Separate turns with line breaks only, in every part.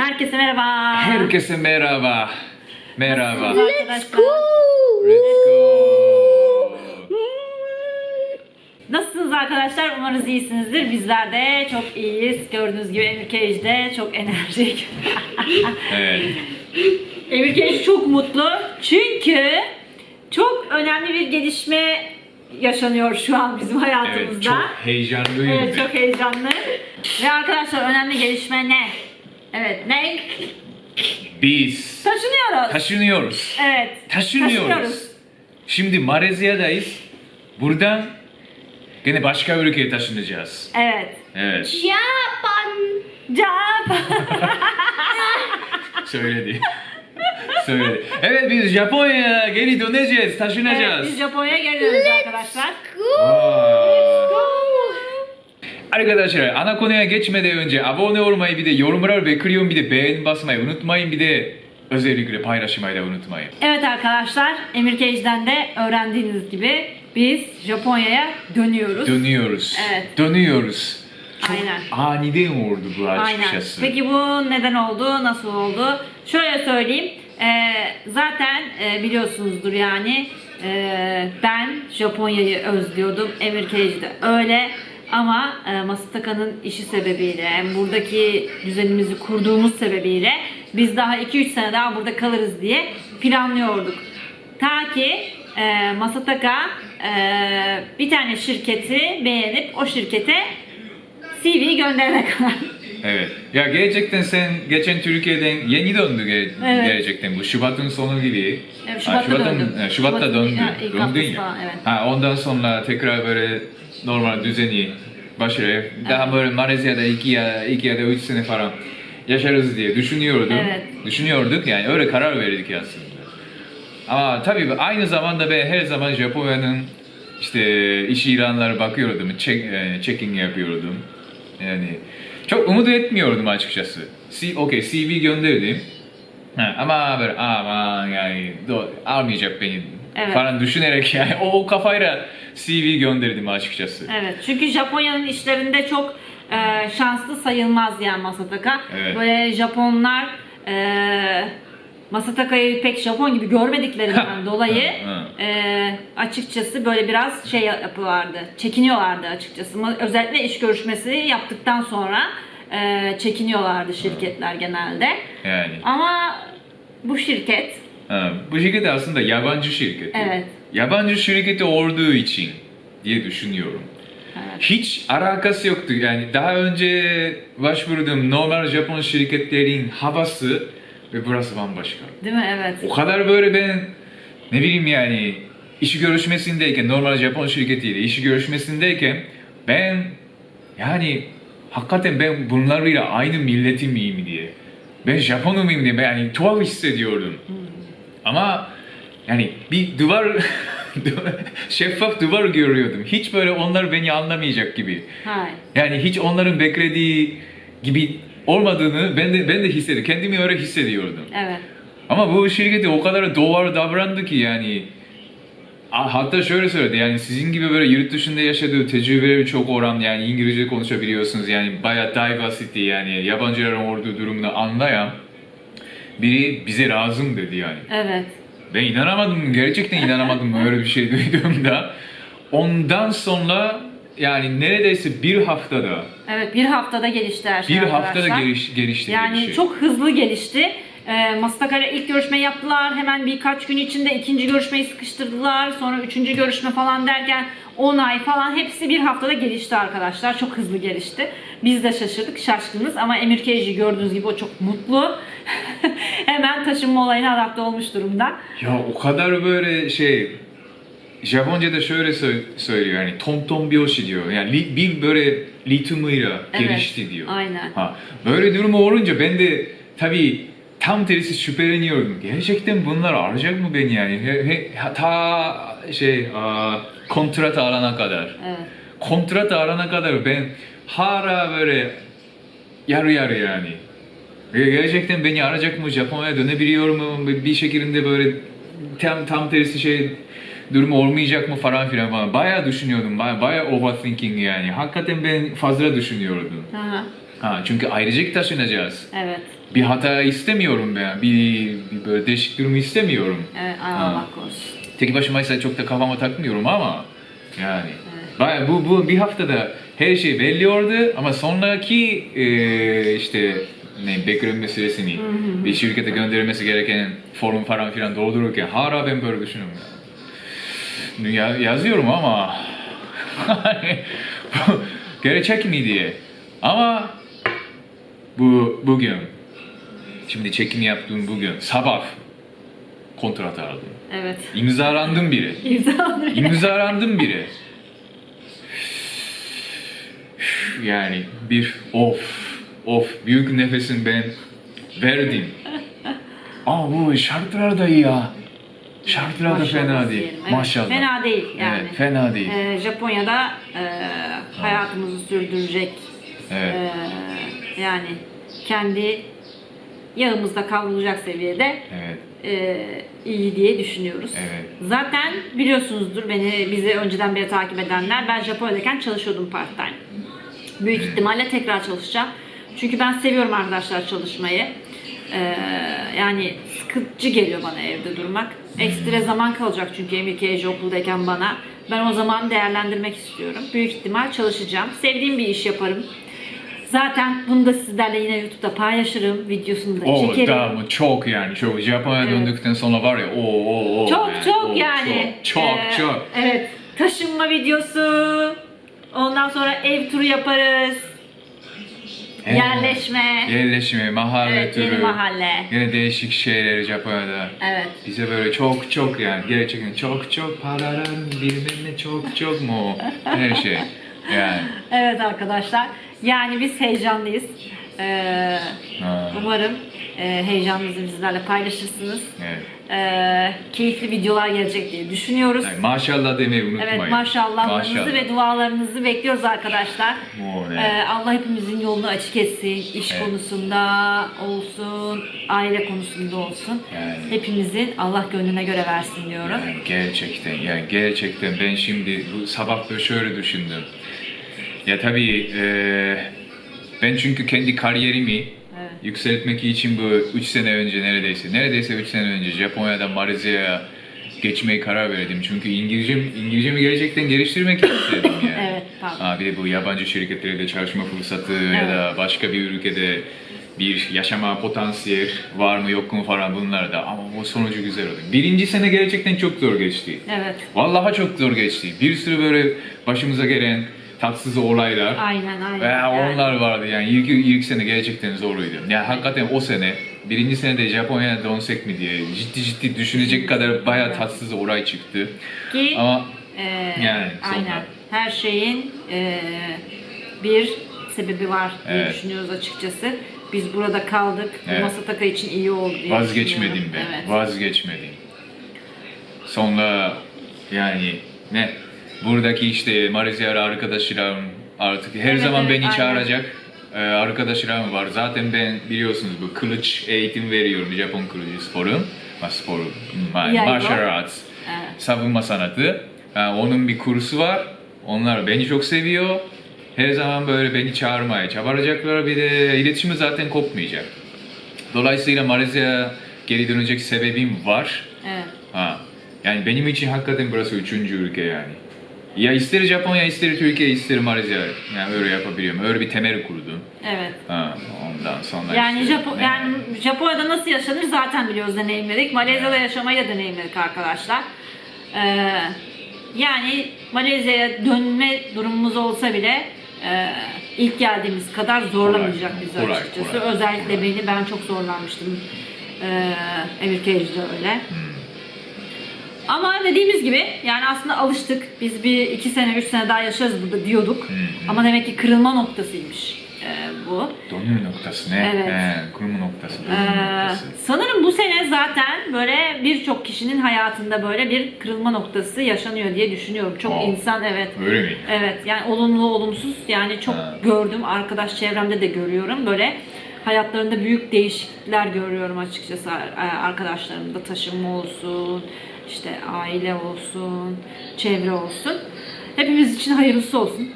Herkese merhaba.
Herkese merhaba. Merhaba.
Nasılsınız arkadaşlar?
Let's go.
Nasılsınız arkadaşlar? Umarız iyisinizdir. Bizler de çok iyiyiz. Gördüğünüz gibi Emir Cage de çok enerjik.
Evet.
Emir Cage çok mutlu. Çünkü çok önemli bir gelişme yaşanıyor şu an bizim
Evet,
hayatımızda.
çok heyecanlıyım.
Evet, çok heyecanlı. Ve arkadaşlar önemli gelişme ne? Evet ne?
Biz
Taşınıyoruz.
taşınıyoruz.
evet.
Taşınıyoruz. Şimdi Malezya'dayız. Buradan gene başka ülkeye taşınacağız.
Evet.
Evet.
Japan.
Cap.
Söyledi. Söyledi. Evet biz Japonya'ya geri döneceğiz,
evet,
taşınacağız.
biz Japonya'ya geri dönüyoruz arkadaşlar.
Aa. Arkadaşlar ana konuya geçmeden önce abone olmayı bir de yorumlar bekliyorum bir de beğen basmayı unutmayın bir de özellikle paylaşmayı da unutmayın.
Evet arkadaşlar, Emir Cage'den de öğrendiğiniz gibi biz Japonya'ya dönüyoruz.
Dönüyoruz.
Evet.
Dönüyoruz.
Aynen.
Aniden oldu bu
Aynen.
açıkçası.
Peki bu neden oldu, nasıl oldu? Şöyle söyleyeyim. Ee, zaten e, biliyorsunuzdur yani e, ben Japonya'yı özlüyordum. Emir Cage de öyle. Ama e, Masataka'nın işi sebebiyle, buradaki düzenimizi kurduğumuz sebebiyle biz daha 2-3 sene daha burada kalırız diye planlıyorduk. Ta ki e, Masataka e, bir tane şirketi beğenip o şirkete CV gönderene kadar.
Evet. Ya gerçekten sen geçen Türkiye'den yeni döndü ge-
Evet.
gerçekten bu Şubat'ın sonu gibi.
Evet,
Ha,
Şubat'ta döndüm.
e, Şubat'ta
ya, ilk
Döndün ya.
evet.
Ha, ondan sonra tekrar böyle normal düzeni başlıyor. Daha böyle Malezya'da iki ya, iki ya da üç sene falan yaşarız diye düşünüyordum.
Evet.
Düşünüyorduk yani öyle karar verdik aslında. Ama tabii aynı zamanda ben her zaman Japonya'nın işte iş ilanları bakıyordum, check, e, checking yapıyordum. Yani çok umut etmiyordum açıkçası. C, okay, CV gönderdim. Ha, ama böyle aman yani do, almayacak beni
Evet.
falan düşünerek yani o, o kafayla CV gönderdim açıkçası.
Evet. Çünkü Japonya'nın işlerinde çok e, şanslı sayılmaz yani Masataka.
Evet.
Böyle Japonlar e, Masataka'yı pek Japon gibi görmediklerinden dolayı e, açıkçası böyle biraz şey yapıyorlardı. Çekiniyorlardı açıkçası. Özellikle iş görüşmesi yaptıktan sonra e, çekiniyorlardı şirketler genelde.
Yani.
Ama bu şirket
Ha, bu şirket aslında yabancı şirketi.
Evet.
Yabancı şirketi olduğu için diye düşünüyorum.
evet,
Hiç alakası yoktu yani daha önce başvurduğum normal Japon şirketlerin havası ve burası bambaşka.
değil mi? Evet.
O kadar böyle ben ne bileyim yani işi görüşmesindeyken normal Japon şirketiyle işi görüşmesindeyken ben yani hakikaten ben bunlarla aynı milletim miyim diye. Ben Japonum muyum diye ben yani tuhaf hissediyordum. Ama yani bir duvar şeffaf duvar görüyordum. Hiç böyle onlar beni anlamayacak gibi.
Hayır.
Yani hiç onların beklediği gibi olmadığını ben de ben de hissediyorum. Kendimi öyle hissediyordum.
Evet.
Ama bu şirketi o kadar doğar davrandı ki yani hatta şöyle söyledi yani sizin gibi böyle yurt dışında yaşadığı tecrübeleri çok oran yani İngilizce konuşabiliyorsunuz yani bayağı diversity yani yabancıların olduğu durumunu anlayan biri bize lazım dedi yani.
Evet.
Ben inanamadım gerçekten inanamadım öyle bir şey duyduğumda. Ondan sonra yani neredeyse bir haftada
Evet bir haftada gelişti her şey
bir haftada geliş, gelişti
Yani
şey.
çok hızlı gelişti. Ee, Masataka ile ilk görüşme yaptılar. Hemen birkaç gün içinde ikinci görüşmeyi sıkıştırdılar. Sonra üçüncü görüşme falan derken 10 ay falan hepsi bir haftada gelişti arkadaşlar. Çok hızlı gelişti. Biz de şaşırdık, şaşkınız ama Emir Kej'i gördüğünüz gibi o çok mutlu. Hemen taşınma olayına adapte olmuş durumda.
Ya o kadar böyle şey Japonca'da şöyle sö- söylüyor yani tom tom byoshi diyor. Yani li- bir böyle
Evet,
gelişti diyor.
aynen.
Ha, böyle durumu olunca ben de tabii tam tersi şüpheleniyordum. Gerçekten bunlar arayacak mı beni yani? He, he, ta şey aa, kontrat alana kadar.
Evet.
Kontrat alana kadar ben hala böyle yarı yarı yani. Gerçekten beni arayacak mı? Japonya'ya dönebiliyor mu? Bir şekilde böyle tam tam tersi şey durumu olmayacak mı falan filan falan. Bayağı düşünüyordum. Bayağı, bayağı overthinking yani. Hakikaten ben fazla düşünüyordum.
Aha.
Ha, çünkü ailecek taşınacağız.
Evet.
Bir hata istemiyorum ben. Bir, bir böyle değişik durumu istemiyorum.
Evet. Allah korusun.
Tek başımaysa çok da kafama takmıyorum ama yani Baya bu, bu bir haftada her şey belli oldu ama sonraki e, işte ne bekleme süresini bir şirkete gönderilmesi gereken form falan filan doldururken hala ben böyle düşünüyorum. Ya. Ya- yazıyorum ama gerçek mi diye. Ama bu bugün şimdi çekim yaptığım bugün sabah kontrat aldım.
Evet.
İmzalandım biri.
İmza
İmzalandım biri. Yani bir of of büyük nefesin ben verdim. Aa bu şartlar da iyi ya. Şartlar da fena değil.
evet.
Maşallah.
Fena değil yani.
Evet, fena değil.
Ee, Japonya'da e, hayatımızı sürdürecek
Evet.
e, yani kendi yağımızda kavrulacak seviyede
Evet.
e, iyi diye düşünüyoruz.
Evet.
Zaten biliyorsunuzdur beni bizi önceden beri takip edenler ben Japonya'dayken çalışıyordum part time. Büyük ihtimalle tekrar çalışacağım. Çünkü ben seviyorum arkadaşlar çalışmayı. Ee, yani sıkıcı geliyor bana evde durmak. Ekstra zaman kalacak çünkü MKG okuldayken bana. Ben o zaman değerlendirmek istiyorum. Büyük ihtimal çalışacağım. Sevdiğim bir iş yaparım. Zaten bunu da sizlerle yine YouTube'da paylaşırım. Videosunu da
O
çekerim.
da çok yani çok Japonya'ya
Evet.
döndükten sonra var ya o o o
Çok
yani,
çok
o,
yani.
çok çok,
Ee,
çok.
Evet. Taşınma videosu. Ondan sonra ev turu yaparız.
Evet.
Yerleşme.
Yerleşme, mahalle
Evet,
türü.
yeni mahalle.
Yine değişik şeyler Japonya'da.
Evet.
Bize böyle çok çok yani gerçekten çok çok paralar bilmem ne çok çok mu her şey yani.
Evet arkadaşlar. Yani biz heyecanlıyız. Ee,
Ha.
umarım e, heyecanınızı bizlerle paylaşırsınız.
Evet.
Ee, keyifli videolar gelecek diye düşünüyoruz.
Yani maşallah demeyi unutmayın.
Evet maşallahlarınızı
Maşallah.
ve dualarınızı bekliyoruz arkadaşlar.
O?
Ee, Allah hepimizin yolunu açık etsin. İş
Evet.
konusunda olsun, aile konusunda olsun.
Yani.
Hepimizin Allah gönlüne göre versin diyorum.
Yani gerçekten yani gerçekten ben şimdi bu sabah da şöyle düşündüm. Ya tabii eee, ben çünkü kendi kariyerimi
Evet.
yükseltmek için bu 3 sene önce neredeyse neredeyse 3 sene önce Japonya'dan Malezya'ya geçmeye karar verdim. Çünkü İngilizcem, İngilizcemi gerçekten geliştirmek istedim yani.
Evet.
Ha, bir de bu yabancı şirketlerde çalışma fırsatı ya da başka bir ülkede bir yaşama potansiyel var mı yok mu falan bunlar da ama o sonucu güzel oldu. Birinci sene gerçekten çok zor geçti.
Evet.
Vallahi çok zor geçti. Bir sürü böyle başımıza gelen tatsız olaylar.
Aynen aynen.
Ve
Yani.
onlar vardı yani ilk, ilk sene gerçekten zoruydu. Yani hakikaten o sene birinci senede Japonya'ya dönsek mi diye ciddi ciddi düşünecek kadar bayağı tatsız olay çıktı.
Ki
Ama
e,
Yani sonra.
aynen. Her şeyin e, bir sebebi var diye
Evet.
düşünüyoruz açıkçası. Biz burada kaldık. Bu
Evet.
Masataka için iyi oldu diye
vazgeçmedim ben.
Evet.
Vazgeçmedim. Sonra yani ne buradaki işte Malezyalı arkadaşlarım artık her
Evet,
zaman
evet,
beni
aynen.
çağıracak e, arkadaşlarım var. Zaten ben biliyorsunuz bu kılıç eğitim veriyorum Japon kılıcı sporu. Sporu. Hmm. Martial arts.
Evet.
savunma sanatı. Ha, onun bir kursu var. Onlar beni çok seviyor. Her zaman böyle beni çağırmaya çabalacaklar. Bir de iletişimi zaten kopmayacak. Dolayısıyla Malezya geri dönecek sebebim var.
Evet.
Ha. Yani benim için hakikaten burası üçüncü ülke yani. Ya ister Japonya, ister Türkiye, ister Malezya. Yani öyle yapabiliyorum. Öyle bir temel kurdum.
Evet.
Ha, ondan sonra
Yani,
işte-
Japo yani Japonya'da nasıl yaşanır zaten biliyoruz deneyimledik. Malezya'da yaşamayı da deneyimledik arkadaşlar. Ee, yani Malezya'ya dönme durumumuz olsa bile e, ilk geldiğimiz kadar zorlamayacak
Kolay,
bizi
kolay,
açıkçası.
kolay.
Özellikle beni ben çok zorlanmıştım. Ee, Emir Kej'de öyle.
Hmm.
Ama dediğimiz gibi yani aslında alıştık. Biz bir iki sene, üç sene daha yaşarız burada diyorduk. Ama demek ki kırılma noktasıymış e, bu.
Dönüm noktası ne?
Evet.
He, kurma noktası, dönüm
Ee,
noktası.
sanırım bu sene zaten böyle birçok kişinin hayatında böyle bir kırılma noktası yaşanıyor diye düşünüyorum. Çok
Aa,
insan evet.
Öyle mi?
Evet yani olumlu olumsuz yani çok
Ha.
gördüm arkadaş çevremde de görüyorum böyle hayatlarında büyük değişiklikler görüyorum açıkçası Ar- arkadaşlarımda taşınma olsun işte aile olsun çevre olsun hepimiz için hayırlısı olsun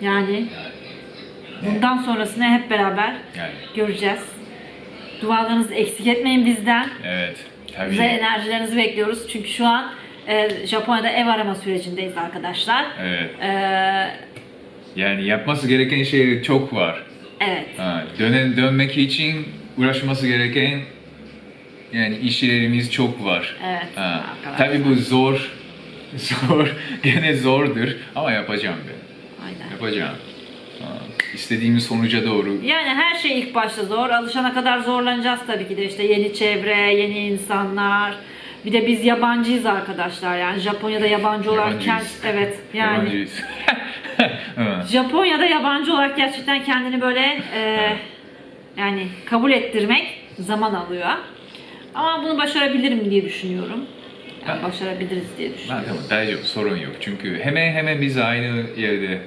yani Bundan sonrasını hep beraber
Yani
göreceğiz. Dualarınızı eksik etmeyin bizden.
evet. Tabii.
Güzel enerjilerinizi bekliyoruz. Çünkü şu an e, Japonya'da ev arama sürecindeyiz arkadaşlar.
Evet.
E,
Yani yapması gereken şeyler çok var.
evet.
Ha, dönen, dönmek için uğraşması gereken yani işlerimiz çok var.
Evet,
Ha, tabii bu zor, zor, gene zordur ama yapacağım ben.
Aynen.
Yapacağım. Ha, istediğimiz sonuca doğru.
Yani her şey ilk başta zor. Alışana kadar zorlanacağız tabii ki de işte yeni çevre, yeni insanlar. Bir de biz yabancıyız arkadaşlar yani Japonya'da yabancı olarak kend- evet yani
Yabancıyız.
Japonya'da yabancı olarak gerçekten kendini böyle e, yani kabul ettirmek zaman alıyor. Ama bunu başarabilirim diye düşünüyorum. Yani başarabiliriz diye düşünüyorum.
tamam, daijoubu, sorun yok. Çünkü hemen hemen biz aynı yerde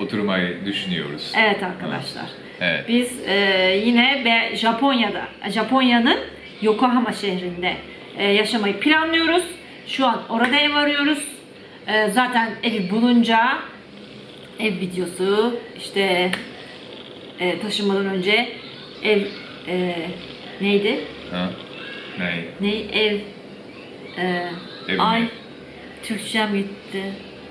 oturmayı düşünüyoruz.
Evet arkadaşlar.
Evet.
Biz e, yine be Japonya'da, Japonya'nın Yokohama şehrinde e, yaşamayı planlıyoruz. Şu an orada ev arıyoruz. E, zaten evi bulunca ev videosu, işte e, taşınmadan önce ev e, neydi?
Ha? Ne?
Ne ev e,
Ev mi?
ay Türkçem gitti.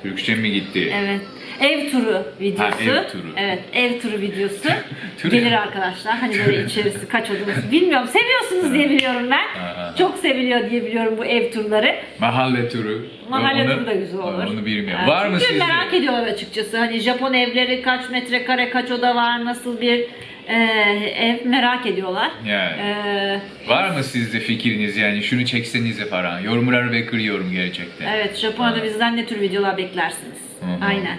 Türkçe mi gitti?
Evet. Ev turu videosu.
Ha, ev turu.
Evet, ev turu videosu.
Turu.
Gelir arkadaşlar. Hani böyle içerisi kaç odası bilmiyorum. Seviyorsunuz diye biliyorum ben.
Aha.
Çok seviliyor diye biliyorum bu ev turları.
Mahalle turu.
Mahalle
Onu-
turu da güzel olur.
Onu bilmiyorum. Var mı
çünkü
sizde?
merak ediyorlar açıkçası. Hani Japon evleri kaç metrekare, kaç oda var, nasıl bir e, ev merak ediyorlar.
Yani.
E,
Var mı sizde fikriniz yani şunu çeksenize falan? Yorumları bekliyorum gerçekten.
evet, Japonya'da
Ha.
bizden ne tür videolar beklersiniz?
Hı hı.
Aynen.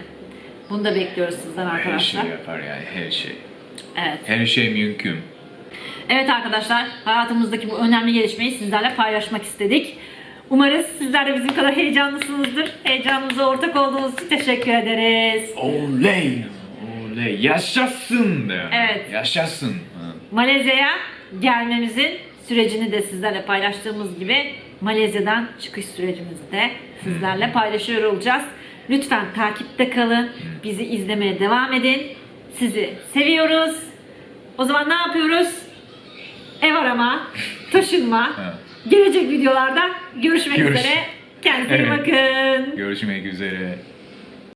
Bunu da bekliyoruz sizden
Her şey
arkadaşlar.
yapar yani her şey.
Evet.
Her şey mümkün.
Evet arkadaşlar, hayatımızdaki bu önemli gelişmeyi sizlerle paylaşmak istedik. Umarız sizler de bizim kadar heyecanlısınızdır. Heyecanınıza ortak olduğunuz için teşekkür ederiz.
Oley! Oley! Yaşasın de.
Evet.
Yaşasın.
Malezya'ya gelmemizin sürecini de sizlerle paylaştığımız gibi Malezya'dan çıkış sürecimizi de sizlerle paylaşıyor olacağız. Lütfen takipte kalın. Bizi izlemeye devam edin. Sizi seviyoruz. O zaman ne yapıyoruz? Ev arama, taşınma. Gelecek videolarda görüşmek
Görüş-
üzere. Kendinize
Evet.
bakın.
Görüşmek üzere.